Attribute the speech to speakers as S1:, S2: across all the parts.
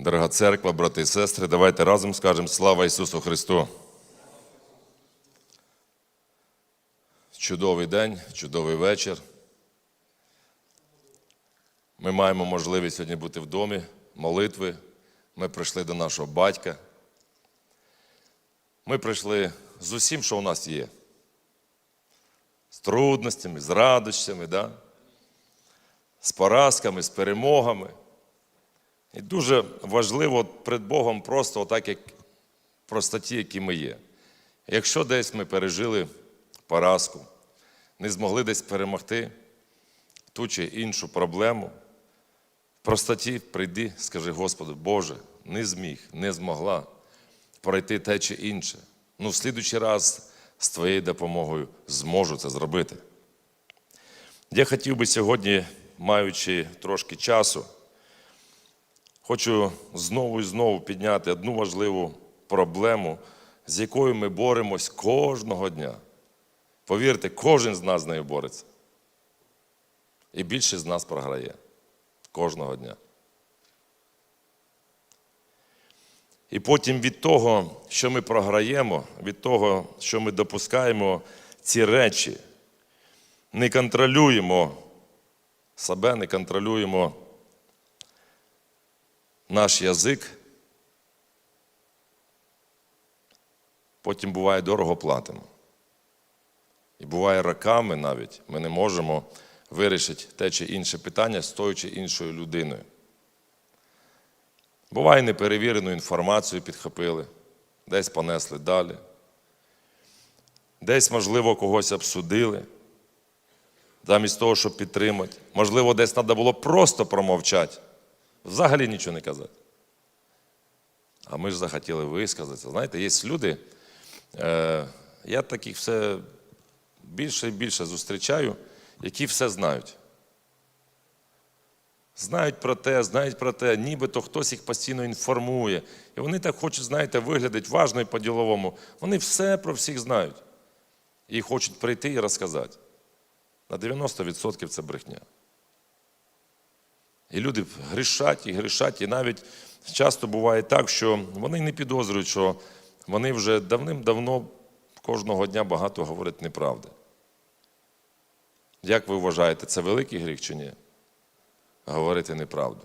S1: Дорога церква, брати і сестри, давайте разом скажемо слава Ісусу Христу. Чудовий день, чудовий вечір. Ми маємо можливість сьогодні бути в домі, молитви. Ми прийшли до нашого батька. Ми прийшли з усім, що у нас є. З трудностями, з радощами, да? з поразками, з перемогами. І дуже важливо перед Богом просто отак, як простоті, які ми є. Якщо десь ми пережили поразку, не змогли десь перемогти ту чи іншу проблему, в простоті прийди, скажи, Господи, Боже, не зміг, не змогла пройти те чи інше. Ну, в слідучий раз з Твоєю допомогою зможу це зробити. Я хотів би сьогодні, маючи трошки часу, Хочу знову і знову підняти одну важливу проблему, з якою ми боремось кожного дня. Повірте, кожен з нас з нею бореться. І більшість з нас програє кожного дня. І потім від того, що ми програємо, від того, що ми допускаємо ці речі, не контролюємо себе, не контролюємо наш язик, потім буває дорого платимо. І буває роками навіть ми не можемо вирішити те чи інше питання з тою чи іншою людиною. Буває, неперевірену інформацію підхопили, десь понесли далі, десь, можливо, когось обсудили, замість того, щоб підтримати. Можливо, десь треба було просто промовчати. Взагалі нічого не казати. А ми ж захотіли висказатися. Знаєте, є люди, е, я таких все більше і більше зустрічаю, які все знають. Знають про те, знають про те, нібито хтось їх постійно інформує. І вони так хочуть, знаєте, виглядати важно і по-діловому. Вони все про всіх знають. І хочуть прийти і розказати. На 90% це брехня. І люди грішать і грішать, і навіть часто буває так, що вони не підозрюють, що вони вже давним-давно кожного дня багато говорять неправди. Як ви вважаєте, це великий гріх чи ні? Говорити неправду.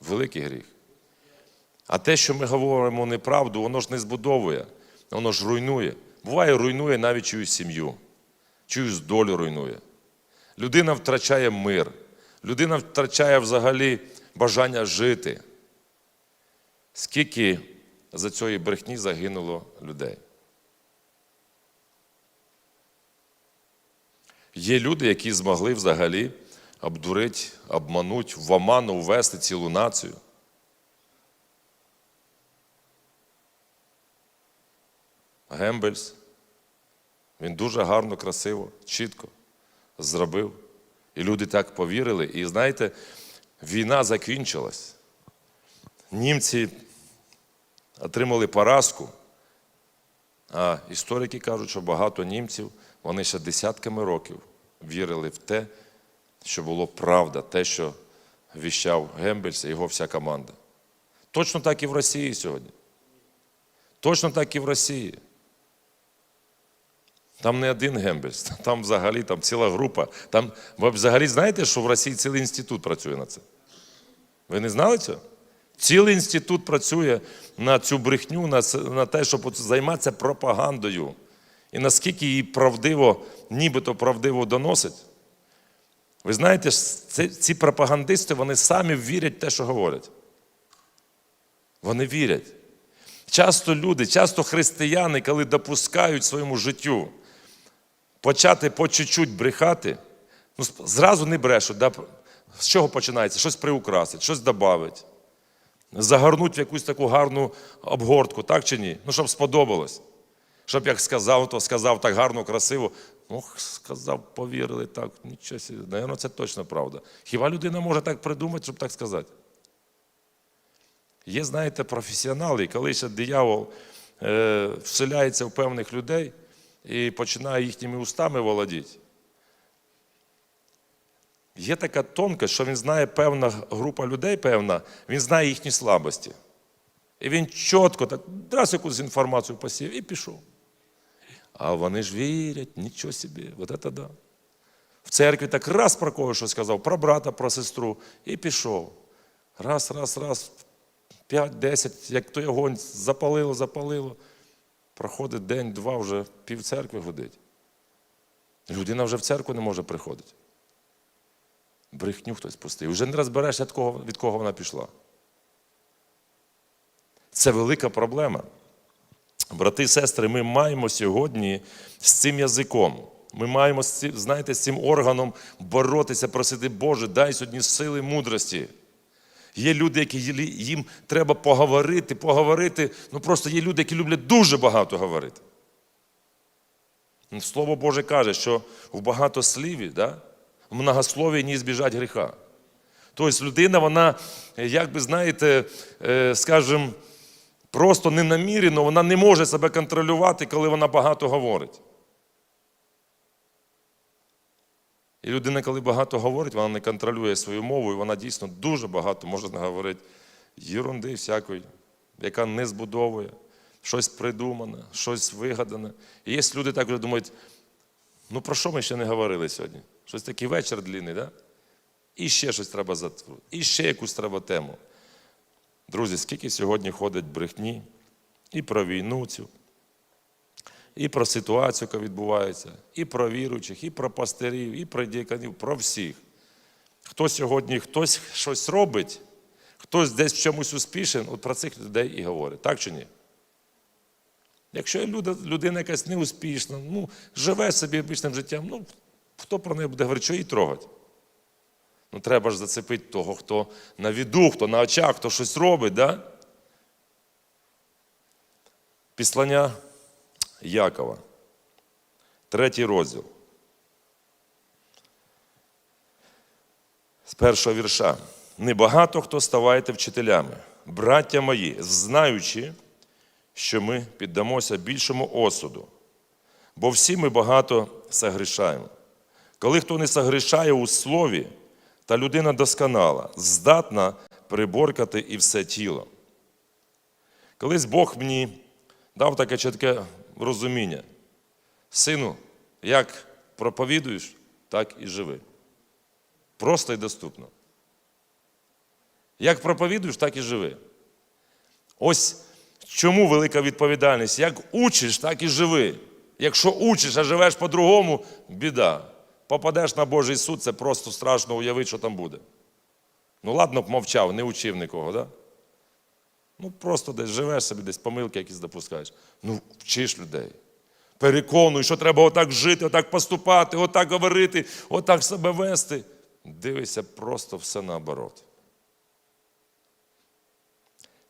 S1: Великий гріх. А те, що ми говоримо неправду, воно ж не збудовує, воно ж руйнує. Буває, руйнує навіть чиюсь сім'ю, чиюсь долю руйнує. Людина втрачає мир. Людина втрачає взагалі бажання жити. Скільки за цієї брехні загинуло людей? Є люди, які змогли взагалі обдурити, обманути, в оману ввести цілу націю. Гембельс. Він дуже гарно, красиво, чітко зробив. І люди так повірили. І знаєте, війна закінчилась. Німці отримали поразку. А історики кажуть, що багато німців, вони ще десятками років вірили в те, що було правда, те, що віщав Гембельс і його вся команда. Точно так і в Росії сьогодні. Точно так і в Росії. Там не один Гембельс, там взагалі там ціла група. Там, ви взагалі знаєте, що в Росії цілий інститут працює на це? Ви не знали цього? Цілий інститут працює на цю брехню, на, на те, щоб займатися пропагандою. І наскільки її правдиво, нібито правдиво доносить. Ви знаєте, ці, пропагандисти вони самі вірять в те, що говорять. Вони вірять. Часто люди, часто християни, коли допускають своєму життю почати по чуть-чуть брехати, ну, зразу не брешуть. Да? З чого починається? Щось приукрасить, щось додавить. Загорнуть в якусь таку гарну обгортку, так чи ні? Ну, щоб сподобалось. Щоб як сказав, то сказав так гарно, красиво. Ну, сказав, повірили так, нічого. Наверно, це точно правда. Хіба людина може так придумати, щоб так сказати? Є, знаєте, професіонали, коли ще диявол е, вселяється в певних людей і починає їхніми устами володіти. Є така тонкость, що він знає певна група людей, певна, він знає їхні слабості. І він чітко так раз якусь інформацію посів і пішов. А вони ж вірять, нічого собі, от це да. В церкві так раз про кого що сказав, про брата, про сестру, і пішов. Раз, раз, раз, п'ять, десять, як той огонь запалило, запалило. Проходить день, два, вже пів церкви гудить. Людина вже в церкву не може приходити. Брехню хтось пустив. Вже не розберешся, від кого, від кого вона пішла. Це велика проблема. Брати і сестри, ми маємо сьогодні з цим язиком. Ми маємо, знаєте, з цим органом боротися, просити, Боже, дай сьогодні сили мудрості. Є люди, які їм треба поговорити, поговорити. Ну просто є люди, які люблять дуже багато говорити. Ну, Слово Боже каже, що в багатосліві, да, в многослові не збіжать гріха. Тобто людина, вона, як би знаєте, е, скажімо, просто ненамірено, вона не може себе контролювати, коли вона багато говорить. І людина, коли багато говорить, вона не контролює свою мову, і вона дійсно дуже багато може наговорити єрунди всякої, яка не збудовує, щось придумане, щось вигадане. І є люди так вже думають, ну про що ми ще не говорили сьогодні? Щось такий вечір длінний, да? І ще щось треба заткнути, і ще якусь треба тему. Друзі, скільки сьогодні ходить брехні і про війну цю, і про ситуацію, яка відбувається, і про віруючих, і про пастирів, і про діяконів, про всіх. Хто сьогодні хтось щось робить, хтось десь в чомусь успішен, от про цих людей і говорить. Так чи ні? Якщо людина якась неуспішна, ну, живе собі обичним життям, ну, хто про неї буде говорити, що її трогать? Ну, треба ж зацепити того, хто на віду, хто на очах, хто щось робить, да? Післання Якова. Третій розділ. З першого вірша. Небагато хто ставайте вчителями, браття мої, знаючи, що ми піддамося більшому осуду, бо всі ми багато согрішаємо. Коли хто не согрішає у слові, та людина досконала, здатна приборкати і все тіло. Колись Бог мені дав таке чітке розуміння. Сину, як проповідуєш, так і живи. Просто і доступно. Як проповідуєш, так і живи. Ось чому велика відповідальність. Як учиш, так і живи. Якщо учиш, а живеш по-другому, біда. Попадеш на Божий суд, це просто страшно уявити, що там буде. Ну, ладно б мовчав, не учив нікого, да? Ну, просто десь живеш собі, десь помилки якісь допускаєш. Ну, вчиш людей. Переконуй, що треба отак жити, отак поступати, отак говорити, отак себе вести. Дивися, просто все наоборот.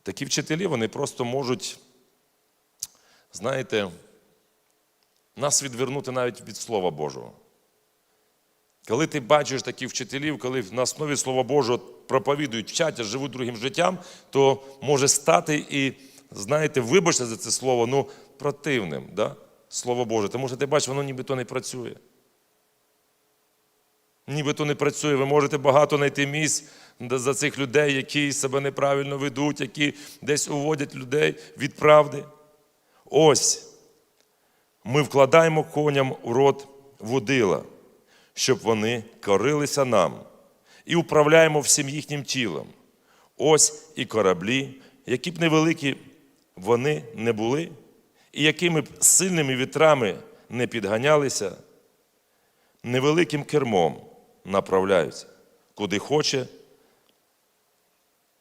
S1: Такі вчителі, вони просто можуть, знаєте, нас відвернути навіть від Слова Божого. Коли ти бачиш таких вчителів, коли на основі Слова Божого проповідують, вчать, живуть другим життям, то може стати і, знаєте, вибачте за це слово, ну, противним, да? Слово Боже. Тому що ти бачиш, воно нібито не працює. Нібито не працює. Ви можете багато знайти місць за цих людей, які себе неправильно ведуть, які десь уводять людей від правди. Ось ми вкладаємо коням у рот водила, щоб вони корилися нам, і управляємо всім їхнім тілом. Ось і кораблі, які б невеликі вони не були, і якими б сильними вітрами не підганялися, невеликим кермом направляються, куди хоче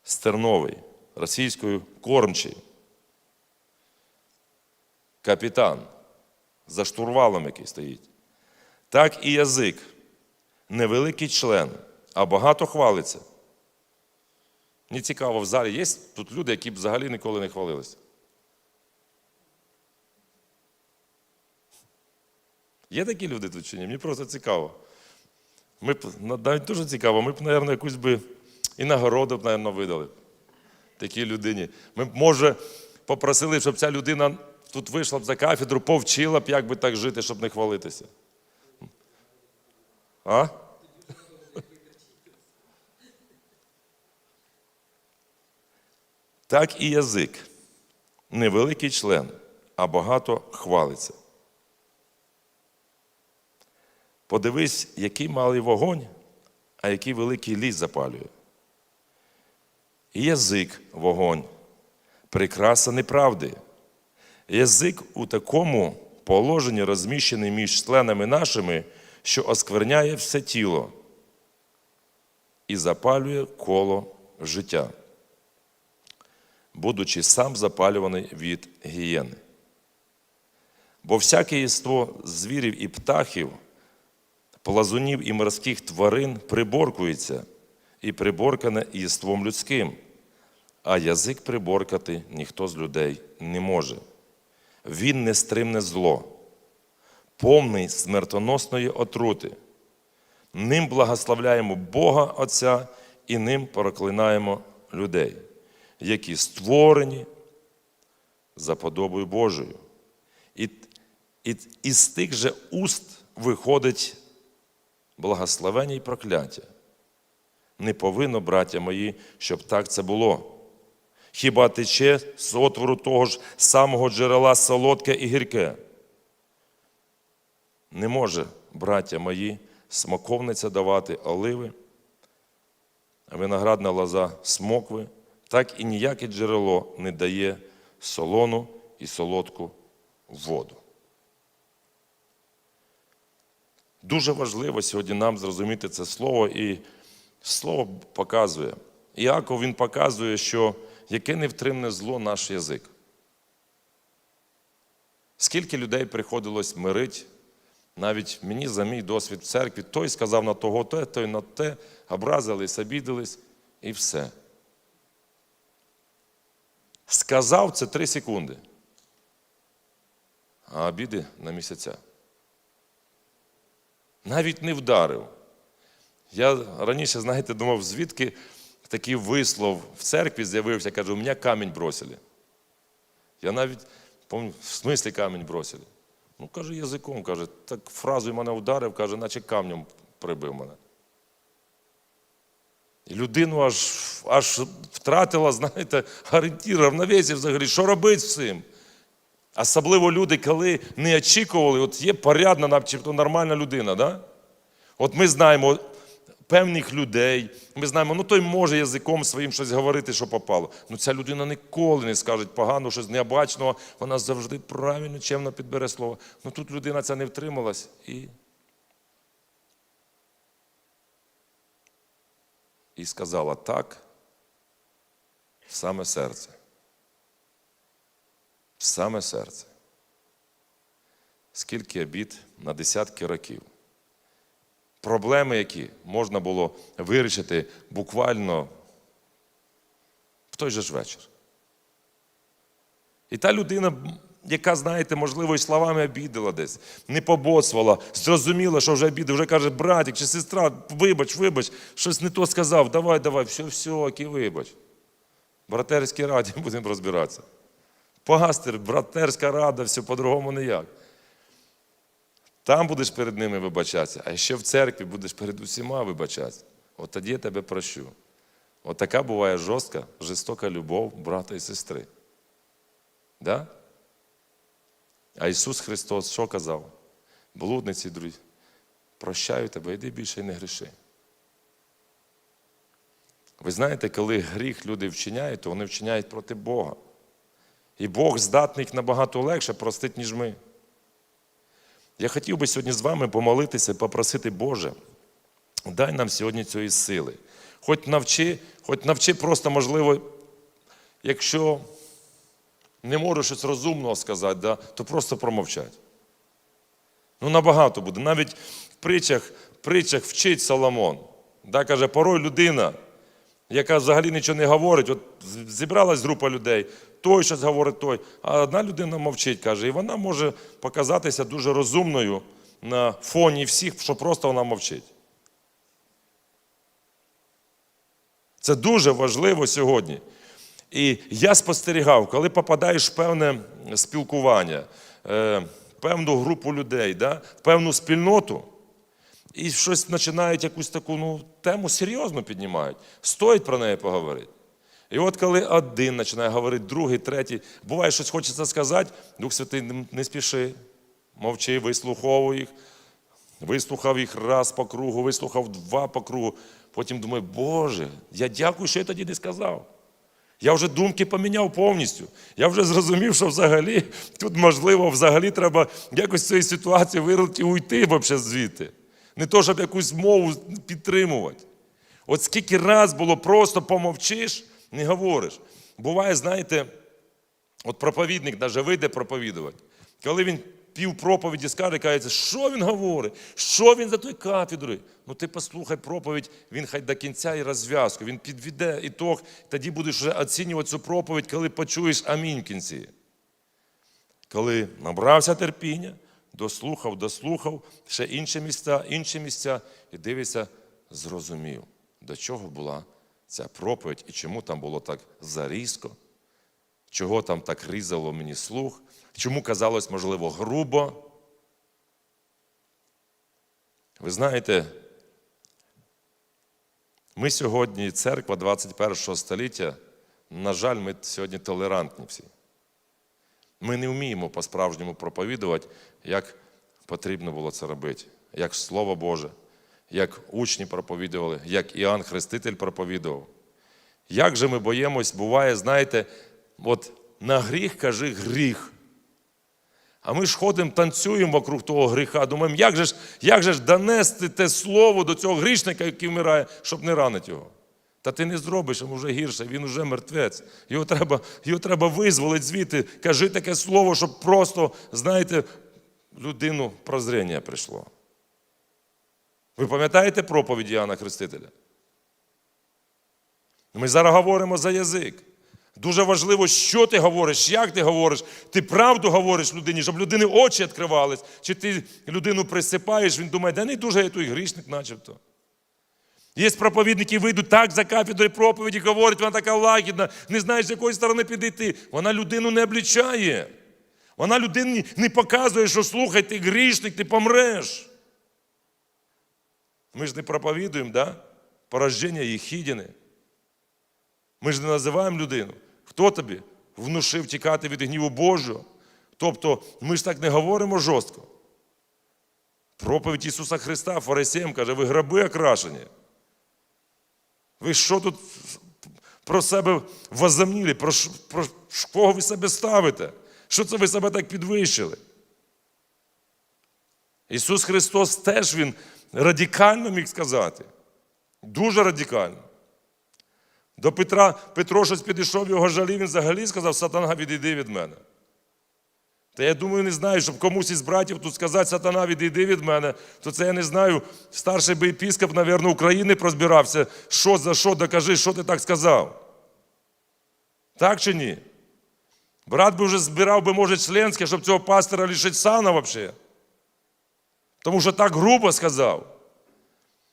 S1: стерновий, російською кормчий, капітан за штурвалом, який стоїть. Так і язик невеликий член, а багато хвалиться. Мені цікаво, в залі є тут люди, які б взагалі ніколи не хвалилися. Є такі люди тут чи ні? Мені просто цікаво. Ми б, навіть дуже цікаво, ми б, мабуть, якусь би і нагороду б, мабуть, видали такій людині. Ми б, може, попросили, щоб ця людина тут вийшла б за кафедру, повчила б, як би так жити, щоб не хвалитися. А? Так і язик. Невеликий член, а багато хвалиться. Подивись, який малий вогонь, а який великий ліс запалює. Язик вогонь, прикраса неправди. Язик у такому положенні розміщений між членами нашими що оскверняє все тіло і запалює коло життя, будучи сам запалюваний від гієни. Бо всяке єство звірів і птахів, плазунів і морських тварин приборкується і приборкане єством людським, а язик приборкати ніхто з людей не може. Він не стримне зло, повний смертоносної отрути. Ним благословляємо Бога Отця і ним проклинаємо людей, які створені за подобою Божою. І, і, і з тих же уст виходить благословення і прокляття. Не повинно, браття мої, щоб так це було. Хіба тече з отвору того ж самого джерела солодке і гірке? Не може, браття мої, смоковниця давати оливи, виноградна лоза смокви, так і ніяке джерело не дає солону і солодку воду. Дуже важливо сьогодні нам зрозуміти це слово, і слово показує. Іаков він показує, що яке невтримне зло наш язик. Скільки людей приходилось мирить, навіть мені за мій досвід в церкві, той сказав на того, те, той на те, образились, обідались і все. Сказав це три секунди, а обіди на місяця. Навіть не вдарив. Я раніше, знаєте, думав, звідки такий вислов в церкві з'явився, каже, у мене камінь бросили. Я навіть пам'ятаю, в смислі камінь бросили. Ну, каже, язиком, каже, так фразою мене вдарив, каже, наче камнем прибив мене. І людину аж аж втратила, знаєте, орієнтір, равновесі взагалі, що робити з цим? Особливо люди, коли не очікували, от є порядна, начебто нормальна людина. Да? От ми знаємо певних людей, ми знаємо, ну той може язиком своїм щось говорити, що попало. Ну ця людина ніколи не скаже погано, щось необачного, вона завжди правильно, чемно підбере слово. Ну тут людина ця не втрималась і. І сказала так саме серце. Саме серце. Скільки обід на десятки років. Проблеми, які можна було вирішити буквально в той же ж вечір. І та людина, яка, знаєте, можливо, і словами обідала десь, не побоцвала, зрозуміла, що вже обідав, вже каже, братик чи сестра, вибач, вибач, щось не то сказав, давай, давай, все, все, окей, вибач. Братерській раді будемо розбиратися. Пастир, братерська рада, все по-другому ніяк. Там будеш перед ними вибачатися, а ще в церкві будеш перед усіма вибачатися. От тоді я тебе прощу. От така буває жорстка, жорстока любов брата і сестри. Да? А Ісус Христос що казав? Блудниці, друзі, прощаю тебе, йди більше і не гріши. Ви знаєте, коли гріх люди вчиняють, то вони вчиняють проти Бога. І Бог здатний їх набагато легше простити, ніж ми. Я хотів би сьогодні з вами помолитися, попросити Боже, дай нам сьогодні цієї сили. Хоч навчи, хоч навчи просто, можливо, якщо не можу щось розумного сказати, да, то просто промовчать. Ну, набагато буде. Навіть в притчах, притчах вчить Соломон. Да, Каже, порой людина, яка взагалі нічого не говорить, от зібралась група людей, той щось говорить той, а одна людина мовчить, каже, і вона може показатися дуже розумною на фоні всіх, що просто вона мовчить. Це дуже важливо сьогодні. І я спостерігав, коли попадаєш в певне спілкування, е, певну групу людей, да, певну спільноту, і щось починають якусь таку ну, тему серйозно піднімають, стоїть про неї поговорити. І от коли один починає говорити, другий, третій, буває, щось хочеться сказати, Дух Святий не- спіши, мовчи, вислуховуй їх. Вислухав їх раз по кругу, вислухав два по кругу. Потім думаю, Боже, я дякую, що я тоді не сказав. Я вже думки поміняв повністю. Я вже зрозумів, що взагалі тут можливо, взагалі треба якось з цієї ситуації вирвати і уйти взагалі звідти. Не то, щоб якусь мову підтримувати. От скільки раз було просто помовчиш, не говориш. Буває, знаєте, от проповідник навіть вийде проповідувати. Коли він пів проповіді скаже, каже, що він говорить, що він за той кафедрою. Ну ти послухай проповідь, він хай до кінця і розв'язку, він підведе ітог, тоді будеш вже оцінювати цю проповідь, коли почуєш амінь в кінці. Коли набрався терпіння, дослухав, дослухав, ще інші місця, інші місця, і дивишся, зрозумів, до чого була ця проповідь і чому там було так зарізко, чого там так різало мені слух, чому казалось, можливо, грубо. Ви знаєте, ми сьогодні, церква 21 століття, на жаль, ми сьогодні толерантні всі. Ми не вміємо по-справжньому проповідувати, як потрібно було це робити, як Слово Боже, як учні проповідували, як Іоанн Хреститель проповідував. Як же ми боїмось, буває, знаєте, от на гріх кажи гріх. А ми ж ходимо, танцюємо вокруг того гріха, думаємо, як же ж, як же ж донести те слово до цього грішника, який вмирає, щоб не ранити його. Та ти не зробиш йому вже гірше, він уже мертвець. Його треба, його треба визволити звідти. Кажи таке слово, щоб просто, знаєте, людину прозріння прийшло. Ви пам'ятаєте проповідь Іоанна Хрестителя? Ми зараз говоримо за язик. Дуже важливо, що ти говориш, як ти говориш. Ти правду говориш людині, щоб людини очі відкривались. Чи ти людину присипаєш, він думає, да не дуже я той грішник, начебто. Є проповідники, вийдуть так за кафедрою проповіді, говорять, вона така лагідна, не знаєш, з якої сторони підійти. Вона людину не облічає. Вона людині не показує, що слухай, ти грішник, ти помреш. Ми ж не проповідуємо, да? порождення Єхідіни. Ми ж не називаємо людину. Хто тобі внушив тікати від гніву Божого? Тобто ми ж так не говоримо жорстко. Проповідь Ісуса Христа фарисеям каже, ви граби окрашені. Ви що тут про себе возомніли? Про, про кого ви себе ставите? Що це ви себе так підвищили? Ісус Христос теж Він радикально міг сказати. Дуже радикально. До Петра Петро щось підійшов, його жалів, він взагалі сказав, сатана, відійди від мене. Та я думаю, не знаю, щоб комусь із братів тут сказати, сатана, відійди від мене, то це я не знаю. Старший би епіскоп, мабуть, України прозбирався, що за що, докажи, що ти так сказав. Так чи ні? Брат би вже збирав би, може, членське, щоб цього пастора лишити сана взагалі. Тому що так грубо сказав.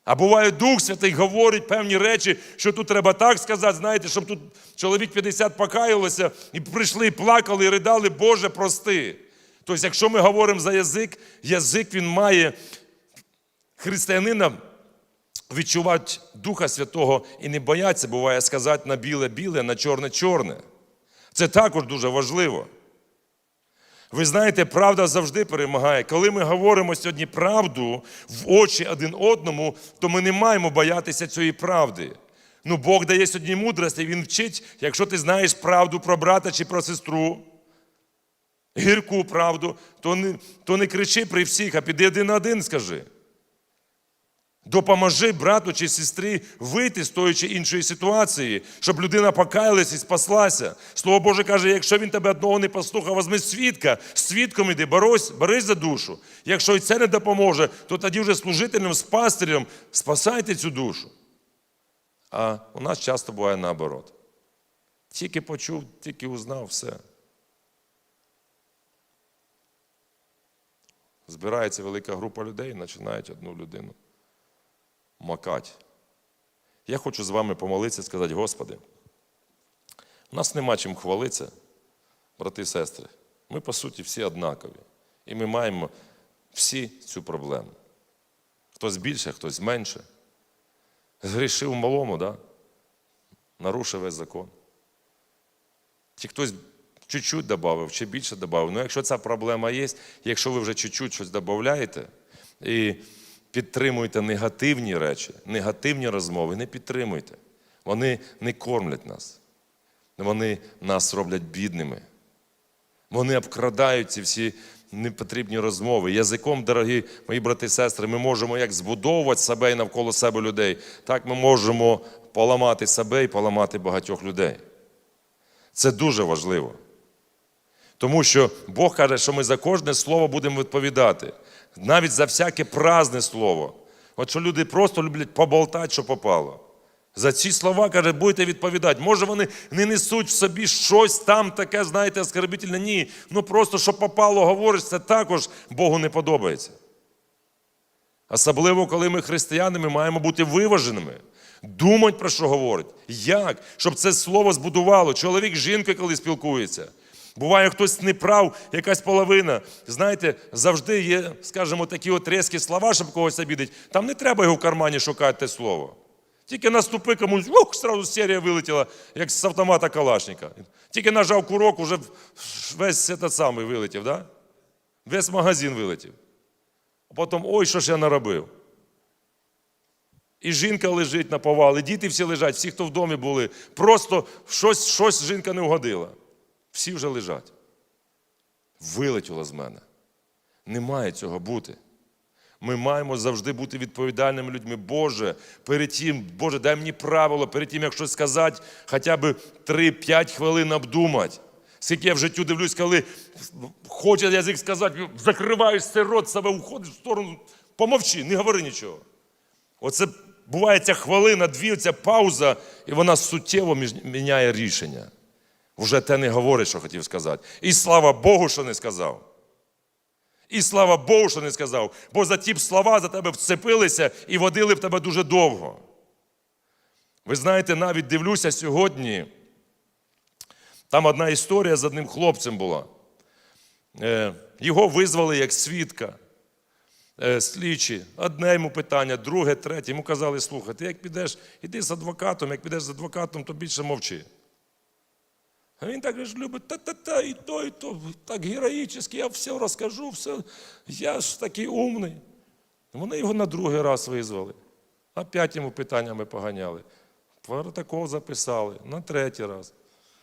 S1: А буває, Дух Святий говорить певні речі, що тут треба так сказати, знаєте, щоб тут чоловік 50 покаялося і прийшли, і плакали, і ридали, Боже, прости. Тобто, якщо ми говоримо за язик, язик він має християнина відчувати Духа Святого і не бояться, буває сказати на біле-біле, на чорне-чорне. Це також дуже важливо. Ви знаєте, правда завжди перемагає. Коли ми говоримо сьогодні правду в очі один одному, то ми не маємо боятися цієї правди. Ну, Бог дає сьогодні мудрості, Він вчить, якщо ти знаєш правду про брата чи про сестру, гірку правду, то не, то не кричи при всіх, а піди один на один скажи. Допоможи брату чи сестрі вийти з тої чи іншої ситуації, щоб людина покаялась і спаслася. Слово Боже каже, якщо він тебе одного не послухав, возьми свідка, свідком іди, борись, борись за душу. Якщо і це не допоможе, то тоді вже служителям, з пастирем спасайте цю душу. А у нас часто буває наоборот. Тільки почув, тільки узнав все. Збирається велика група людей і починають одну людину макать. Я хочу з вами помолитися і сказати, Господи, у нас нема чим хвалитися, брати і сестри. Ми, по суті, всі однакові. І ми маємо всі цю проблему. Хтось більше, хтось менше. Згрішив малому, да? нарушив весь закон. Чи хтось чуть-чуть додав, чи більше додав. Ну, якщо ця проблема є, якщо ви вже чуть-чуть щось додаєте і підтримуєте негативні речі, негативні розмови, не підтримуйте. Вони не кормлять нас. Вони нас роблять бідними. Вони обкрадають ці всі непотрібні розмови. Язиком, дорогі мої брати і сестри, ми можемо як збудовувати себе і навколо себе людей, так ми можемо поламати себе і поламати багатьох людей. Це дуже важливо. Тому що Бог каже, що ми за кожне слово будемо відповідати. Навіть за всяке празне слово. От що люди просто люблять поболтати, що попало. За ці слова, каже, будете відповідати. Може, вони не несуть в собі щось там таке, знаєте, оскорбительне. Ні. Ну просто що попало, говориш, це також Богу не подобається. Особливо, коли ми християни, ми маємо бути виваженими. Думати про що говорить. Як? Щоб це слово збудувало. Чоловік з коли спілкується. Буває, хтось не прав, якась половина. Знаєте, завжди є, скажімо, такі от різкі слова, щоб когось обідати. Там не треба його в кармані шукати те слово. Тільки наступи комусь, ух, сразу серія вилетіла, як з автомата Калашника. Тільки нажав курок, уже весь этот самий вилетів, да? весь магазин вилетів. А потім, ой, що ж я наробив. І жінка лежить на повал, і діти всі лежать, всі, хто в домі були. Просто щось, щось жінка не вгодила. Всі вже лежать. Вилетіло з мене. Не має цього бути. Ми маємо завжди бути відповідальними людьми. Боже, перед тим, Боже, дай мені правило, перед тим, як щось сказати, хоча б 3-5 хвилин обдумати. Скільки я в життю дивлюсь, коли хоче язик сказати, закриваєш цей рот, себе уходиш в сторону, помовчи, не говори нічого. Оце буває ця хвилина, дві, ця пауза, і вона суттєво міняє рішення. Вже те не говорить, що хотів сказати. І слава Богу, що не сказав. І слава Богу, що не сказав. Бо за ті б слова за тебе вцепилися і водили в тебе дуже довго. Ви знаєте, навіть дивлюся сьогодні. Там одна історія з одним хлопцем була. Е, Його визвали як свідка. Е, Слідчі, одне йому питання, друге, третє. Йому казали, слухай, ти як підеш, іди з адвокатом, як підеш з адвокатом, то більше мовчи. А він так ж любить, та-та-та, і то, і то, так героїчно, я все розкажу, все, я ж такий умний. Вони його на другий раз визвали. Опять йому питаннями поганяли. Протокол записали на третій раз.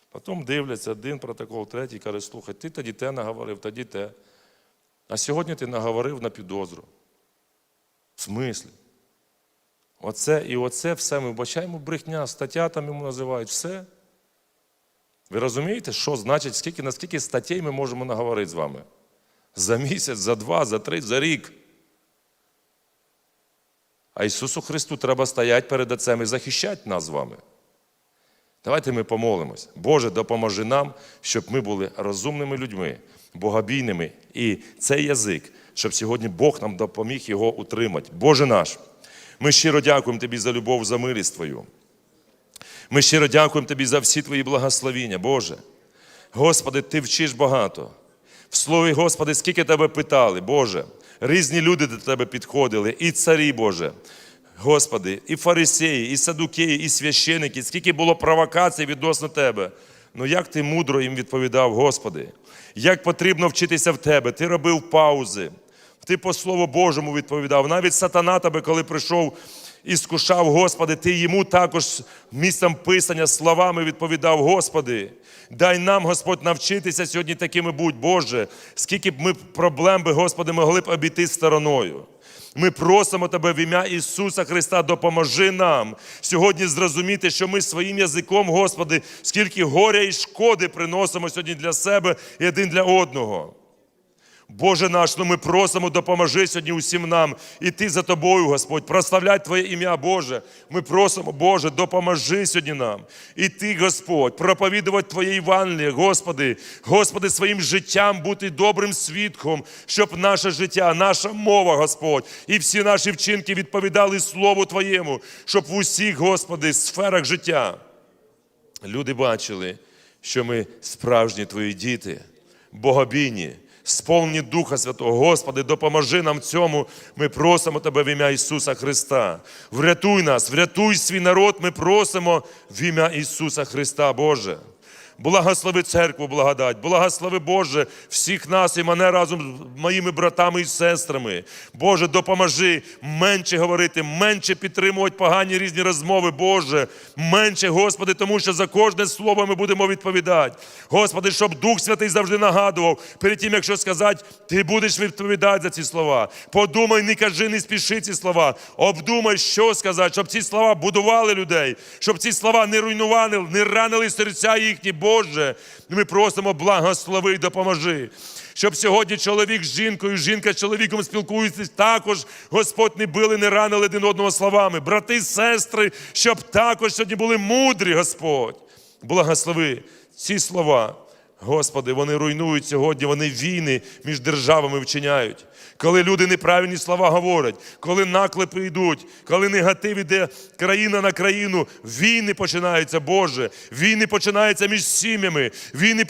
S1: Потім дивляться, один протокол, третій, каже, слухай, ти тоді те наговорив, тоді те. А сьогодні ти наговорив на підозру. В смислі? Оце і оце все ми вбачаємо брехня, стаття там йому називають, все. Ви розумієте, що значить, скільки, наскільки статей ми можемо наговорити з вами? За місяць, за два, за три, за рік. А Ісусу Христу треба стояти перед Отцем і захищати нас з вами. Давайте ми помолимось. Боже, допоможи нам, щоб ми були розумними людьми, богобійними. І цей язик, щоб сьогодні Бог нам допоміг його утримати. Боже наш, ми щиро дякуємо Тобі за любов, за милість Твою. Ми щиро дякуємо Тобі за всі Твої благословіння, Боже. Господи, Ти вчиш багато. В слові, Господи, скільки Тебе питали, Боже. Різні люди до Тебе підходили, і царі, Боже. Господи, і фарисеї, і садукеї, і священики, скільки було провокацій відносно Тебе. Ну як ти мудро їм відповідав, Господи, як потрібно вчитися в Тебе, ти робив паузи, ти по Слову Божому відповідав. Навіть сатана тебе, коли прийшов і скушав, Господи, ти йому також місцем писання словами відповідав, Господи. Дай нам, Господь, навчитися сьогодні такими будь, Боже, скільки б ми проблем би, Господи, могли б обійти стороною. Ми просимо Тебе в ім'я Ісуса Христа, допоможи нам сьогодні зрозуміти, що ми своїм язиком, Господи, скільки горя і шкоди приносимо сьогодні для себе і один для одного. Боже наш, ну ми просимо, допоможи сьогодні усім нам іти за Тобою, Господь, прославляти Твоє ім'я, Боже. Ми просимо, Боже, допоможи сьогодні нам. Іти, Господь, проповідувати Твоє Євангеліє, Господи, Господи, своїм життям бути добрим свідком, щоб наше життя, наша мова, Господь, і всі наші вчинки відповідали Слову Твоєму, щоб в усіх, Господи, сферах життя люди бачили, що ми справжні Твої діти, богобійні, сповнені Духа Святого. Господи, допоможи нам цьому. Ми просимо Тебе в ім'я Ісуса Христа. Врятуй нас, врятуй свій народ, ми просимо в ім'я Ісуса Христа, Боже. Благослови церкву, благодать, благослови Боже всіх нас і мене разом з моїми братами і сестрами. Боже, допоможи менше говорити, менше підтримувати погані різні розмови. Боже, менше, Господи, тому що за кожне слово ми будемо відповідати. Господи, щоб Дух Святий завжди нагадував, перед тим, якщо сказати, ти будеш відповідати за ці слова. Подумай, не кажи, не спіши ці слова. Обдумай, що сказати, щоб ці слова будували людей, щоб ці слова не руйнували, не ранили серця їхні. Боже, ми просимо благослови і допоможи. Щоб сьогодні чоловік з жінкою, жінка з чоловіком спілкуються, також Господь не били, не ранили один одного словами. Брати, сестри, щоб також сьогодні були мудрі, Господь. Благослови ці слова. Господи, вони руйнують сьогодні, вони війни між державами вчиняють. Коли люди неправильні слова говорять, коли наклепи йдуть, коли негатив іде країна на країну, війни починаються, Боже. Війни починаються між сім'ями, війни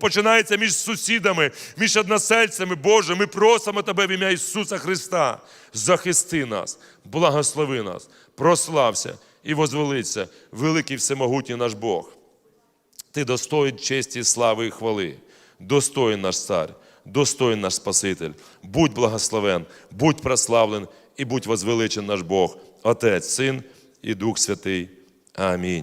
S1: починаються між сусідами, між односельцями. Боже, ми просимо Тебе в ім'я Ісуса Христа. Захисти нас, благослови нас, прослався і возвелиться великий всемогутній наш Бог. Ти достоїн честі, слави і хвали. Достоїн наш цар, достоїн наш Спаситель. Будь благословен, будь прославлен і будь возвеличен наш Бог, Отець, Син і Дух Святий. Амінь.